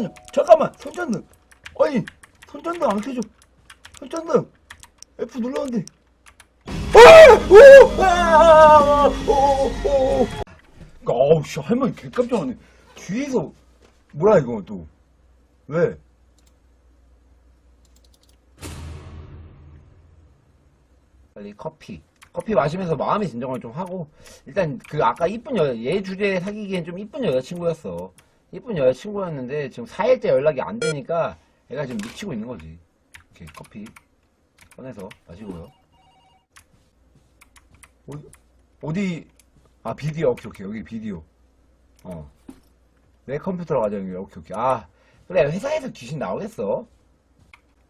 잠깐만요. 잠깐만. 손전등. 아니, 손전등 안 켜져. 손전등. F 눌렀는데. 아! 오! 아! 오! 오! 어우, 씨, 할머니 개 깜짝 놀랐네. 뒤에서, 뭐야, 이거 또. 왜? 빨리 커피. 커피 마시면서 마음의 진정을 좀 하고, 일단 그 아까 이쁜 여, 얘 주제에 사귀기엔 좀 이쁜 여자친구였어. 이쁜 여자친구였는데 지금 4일째 연락이 안 되니까 얘가 지금 미치고 있는 거지. 이렇게 커피 꺼내서 마시고요. 어디, 어디, 아, 비디오. 오케이, 오케이. 여기 비디오. 어. 내 컴퓨터로 가자, 여기. 오케이, 오케이. 아, 그래. 회사에서 귀신 나오겠어.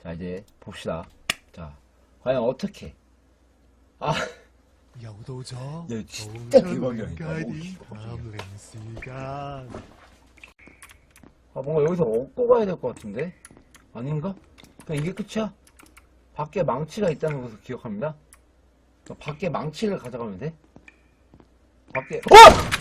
자, 이제 봅시다. 자, 과연 어떻게. 아, 又到咗 야 步 진짜 出 대박이라니까. 街 오, 點 씨, 探靈時間。 아, 뭔가 여기서 얻고 가야 될 것 같은데? 아닌가? 그냥 이게 끝이야? 밖에 망치가 있다는 것을 기억합니다. 밖에 망치를 가져가면 돼? 밖에, 어!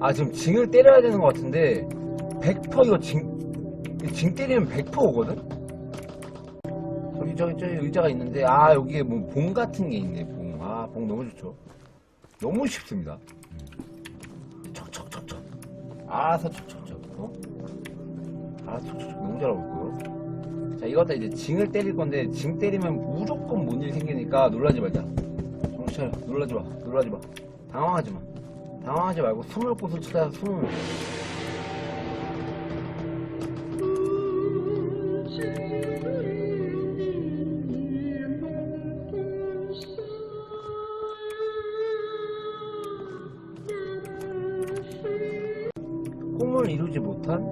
아, 지금 징을 때려야 되는 것 같은데, 100% 이거 징, 징 때리면 100%거든? 저기, 저기, 저기 의자가 있는데, 아, 여기에 뭐, 봉 같은 게 있네, 봉. 아, 봉 너무 좋죠. 너무 쉽습니다. 음. 척척척척. 알아서 척척척. 어? 알아서 척척척. 너무 잘하고 있고요. 자, 이것도 이제 징을 때릴 건데, 징 때리면 무조건 뭔 일 생기니까 놀라지 말자. 정신 차려. 놀라지 마. 놀라지 마. 당황하지 마. 당황하지 말고 숨을 곳을 찾아서 숨을. 꿈을 이루지 못한?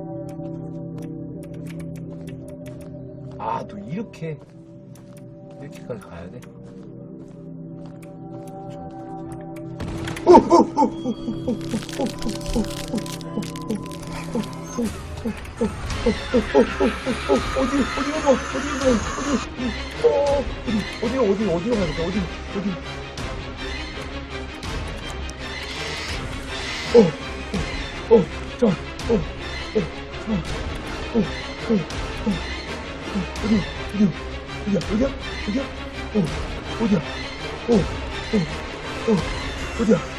아, 또 이렇게, 이렇게까지 가야 돼? 어디, 어디로 가, 어디로 가, 어디, 어, 어디, 어디, 어디, 어디로 가야 될까, 어디, 어디. 어, 어, 어, 자, 어, 어, 자, 어, 어, 어, 어, 어디, 어디, 어디야, 어디야, 어디야, 어, 어디야, 어, 어, 어, 어디야,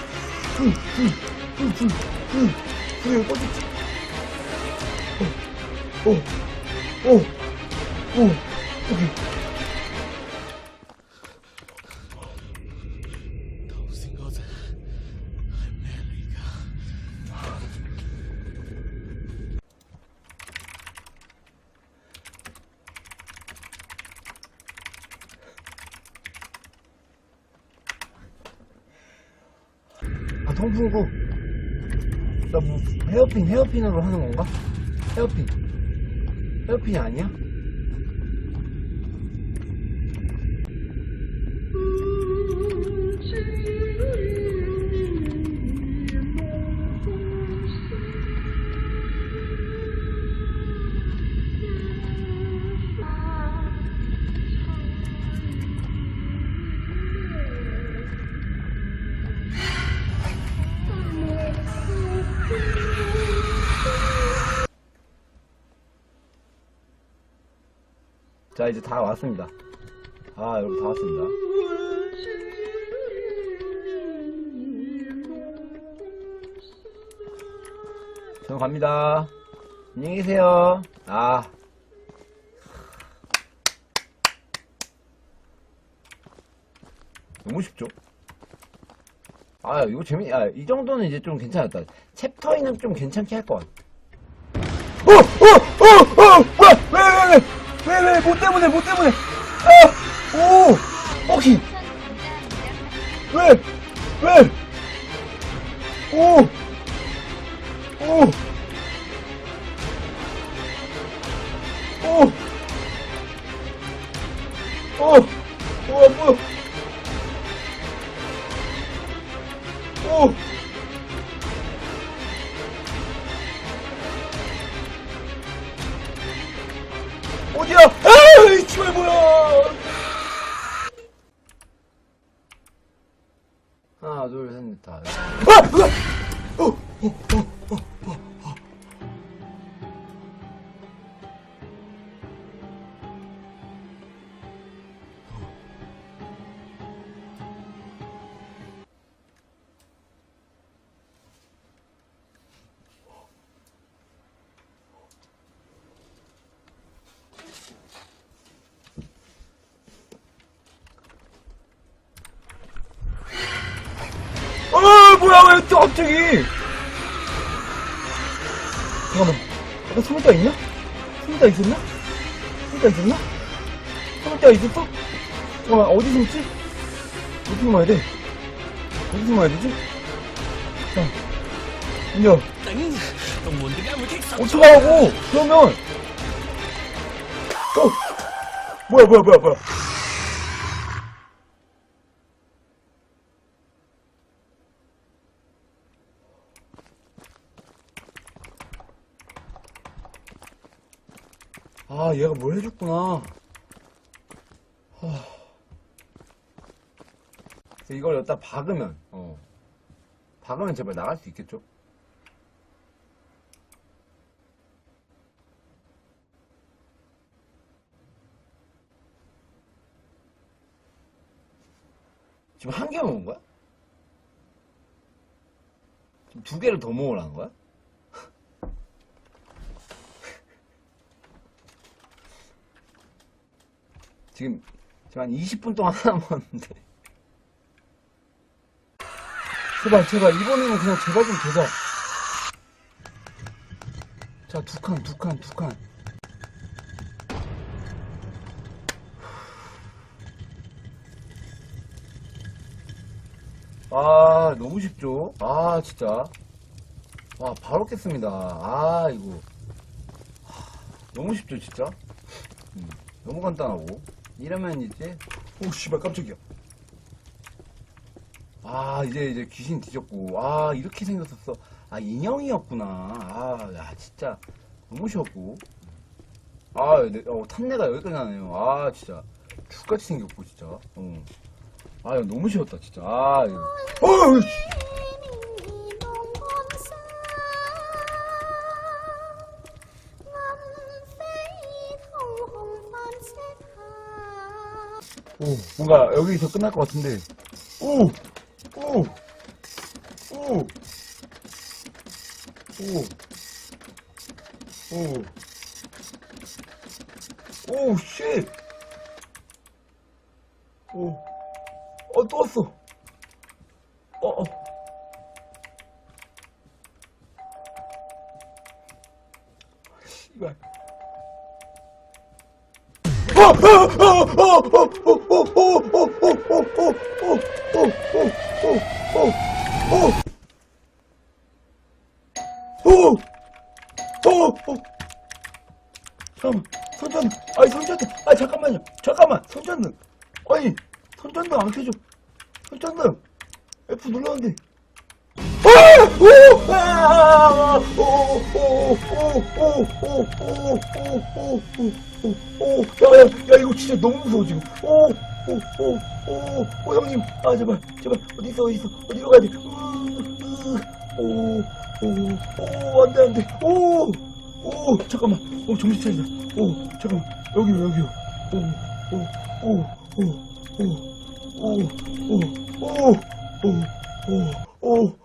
둘, 둘, 둘, 둘, 둘, 둘이 어디, 어, 어, 어, 여기. 頭 통풍구. 나 뭐, 헤어핀, 헤어핀으로 하는 건가? 헤어핀. 헤어핀이 아니야? 자, 이제 다 왔습니다. 아, 여러분 다 왔습니다. 저는 갑니다. 안녕히 계세요. 아. 너무 쉽죠? 아, 이거 재미, 아, 이 정도는 이제 좀 괜찮았다. 챕터인은 좀 괜찮게 할 것 같아. 어, 어, 어, 뭐 때문에, 뭐 때문에, 아, 오, 혹시, 왜, 왜, 오, 오, 오, 나와요 또 갑자기 잠깐만 나 숨을 때 있냐? 숨을 때 있었나? 숨을 때 있었나? 숨을 때 있었어? 잠깐만 어디 숨지? 어디 숨어야 돼? 어디 숨어야 되지? 자 인정 어떡하라고 그러면 어 뭐야 뭐야 뭐야 뭐야 아, 얘가 뭘 해줬구나. 하... 이걸 여기다 박으면, 어. 박으면 제발 나갈 수 있겠죠? 지금 한개 먹은 거야? 지금 두 개를 더 먹으라는 거야? 지금, 지금 한 20분 동안 하나 먹었는데. 제발, 제발, 이번에는 그냥 제발 좀 되자. 자, 두 칸, 두 칸, 두 칸. 아, 너무 쉽죠? 아, 진짜. 와, 바로 깼습니다. 아, 이거. 하, 너무 쉽죠, 진짜? 음, 너무 간단하고. 이러면 이제, 오, 씨발, 깜짝이야. 아, 이제, 이제 귀신 뒤졌고. 아, 이렇게 생겼었어. 아, 인형이었구나. 아, 야, 진짜. 너무 쉬웠고. 아, 네, 어, 탄내가 여기까지 나네요. 아, 진짜. 죽같이 생겼고, 진짜. 어. 아, 너무 쉬웠다, 진짜. 아, 이거. 어 오, 뭔가 여기서 끝날 것 같은데. 오! 오! 오! 오! 오! 오, 쉣! 오. 어, 또 왔어. 어, 어. 씨발. 잠깐만, 손전등, 아니, 손전등, 아, 잠깐만요, 잠깐만, 손전등, 아니, 손전등 안 켜져, 손전등, F 눌렀는데, 아! 오! 아! 오! 오! 오! 오! 오! 오! 오! 오! 오! 야, 야, 야, 이거 진짜 너무 무서워, 지금. 오! 오! 오! 오! 오, 형님. 아, 제발, 제발. 어디 있어, 어디 있어. 어디로 가야 돼? 으, 으, 오! 오! 오! 안 돼, 안 돼. 오! 오! 잠깐만. 오, 정신 차리자. 오! 잠깐만. 여기요, 여기요. 오! 오! 오! 오! 오! 오! 오! 오! 오! 오! 오! 오!